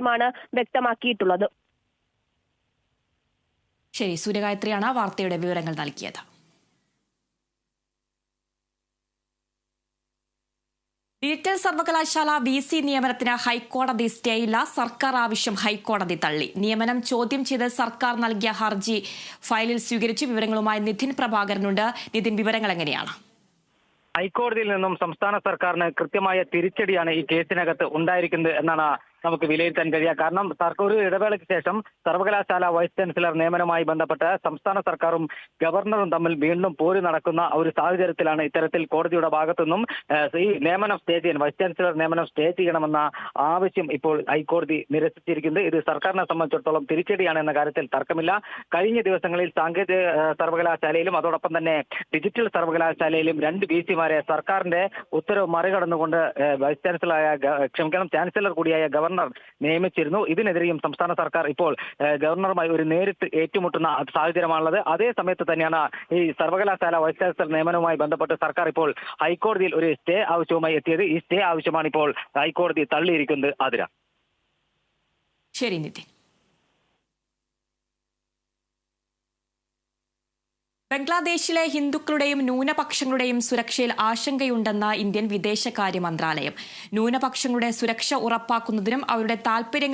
മാണ് വ്യക്തമാക്കിയിട്ടുള്ളത്. ശരി സൂര്യഗായത്രിയാണ് വാർത്തയുടെ വിവരങ്ങൾ നൽകിയത്. ഡിജിറ്റൽ സർവകലാശാല വി സി നിയമനത്തിന് ഹൈക്കോടതി സ്റ്റേയില്ല സർക്കാർ ആവശ്യം ഹൈക്കോടതി തള്ളി. നിയമനം ചോദ്യം ചെയ്ത് സർക്കാർ നൽകിയ ഹർജി ഫയലിൽ സ്വീകരിച്ച്. വിവരങ്ങളുമായി നിതിൻ പ്രഭാകരനുണ്ട്. നിതിൻ വിവരങ്ങൾ എങ്ങനെയാണ്? ഹൈക്കോടതിയിൽ നിന്നും സംസ്ഥാന സർക്കാരിന് കൃത്യമായ തിരിച്ചടിയാണ് ഈ കേസിനകത്ത് ഉണ്ടായിരിക്കുന്നത് എന്നാണ് നമുക്ക് വിലയിരുത്താൻ കഴിയുക കാരണം സർക്കാർ ഇടവേളയ്ക്ക് ശേഷം സർവകലാശാല വൈസ് ചാൻസലർ നിയമനവുമായി ബന്ധപ്പെട്ട് സംസ്ഥാന സർക്കാരും ഗവർണറും തമ്മിൽ വീണ്ടും പോര് നടക്കുന്ന ഒരു സാഹചര്യത്തിലാണ് ഇത്തരത്തിൽ കോടതിയുടെ ഭാഗത്തുനിന്നും നിന്നും ഈ നിയമനം സ്റ്റേ ചെയ്യാൻ വൈസ് ചാൻസലർ നിയമനം സ്റ്റേ ചെയ്യണമെന്ന ആവശ്യം ഇപ്പോൾ ഹൈക്കോടതി നിരസിച്ചിരിക്കുന്നത് ഇത് സർക്കാരിനെ സംബന്ധിച്ചിടത്തോളം തിരിച്ചടിയാണ് എന്ന കാര്യത്തിൽ തർക്കമില്ല. കഴിഞ്ഞ ദിവസങ്ങളിൽ സാങ്കേതിക സർവകലാശാലയിലും അതോടൊപ്പം തന്നെ ഡിജിറ്റൽ സർവകലാശാലയിലും രണ്ട് വി സിമാരെ സർക്കാരിന്റെ ഉത്തരവ് മറികടന്നുകൊണ്ട് വൈസ് ചാൻസലറായ ക്ഷമിക്കണം ചാൻസലർ കൂടിയായ ഗവർണർ നിയമിച്ചിരുന്നു. ഇതിനെതിരെയും സംസ്ഥാന സർക്കാർ ഇപ്പോൾ ഗവർണറുമായി ഒരു നേരിട്ട് ഏറ്റുമുട്ടുന്ന സാഹചര്യമാണുള്ളത്. അതേ സമയത്ത് തന്നെയാണ് ഈ സർവകലാശാല വൈസ് ചാൻസലർ നിയമനവുമായി ബന്ധപ്പെട്ട് സർക്കാർ ഇപ്പോൾ ഹൈക്കോടതിയിൽ ഒരു സ്റ്റേ ആവശ്യവുമായി എത്തിയത്. ഈ സ്റ്റേ ആവശ്യമാണ് ഇപ്പോൾ ഹൈക്കോടതി തള്ളിയിരിക്കുന്നത്. അതിരാ ശരി നിതിൻ. ബംഗ്ലാദേശിലെ ഹിന്ദുക്കളുടെയും ന്യൂനപക്ഷങ്ങളുടെയും സുരക്ഷയിൽ ആശങ്കയുണ്ടെന്ന് ഇന്ത്യൻ വിദേശകാര്യ മന്ത്രാലയം. ന്യൂനപക്ഷങ്ങളുടെ സുരക്ഷ ഉറപ്പാക്കുന്നതിനും അവരുടെ താൽപര്യങ്ങൾ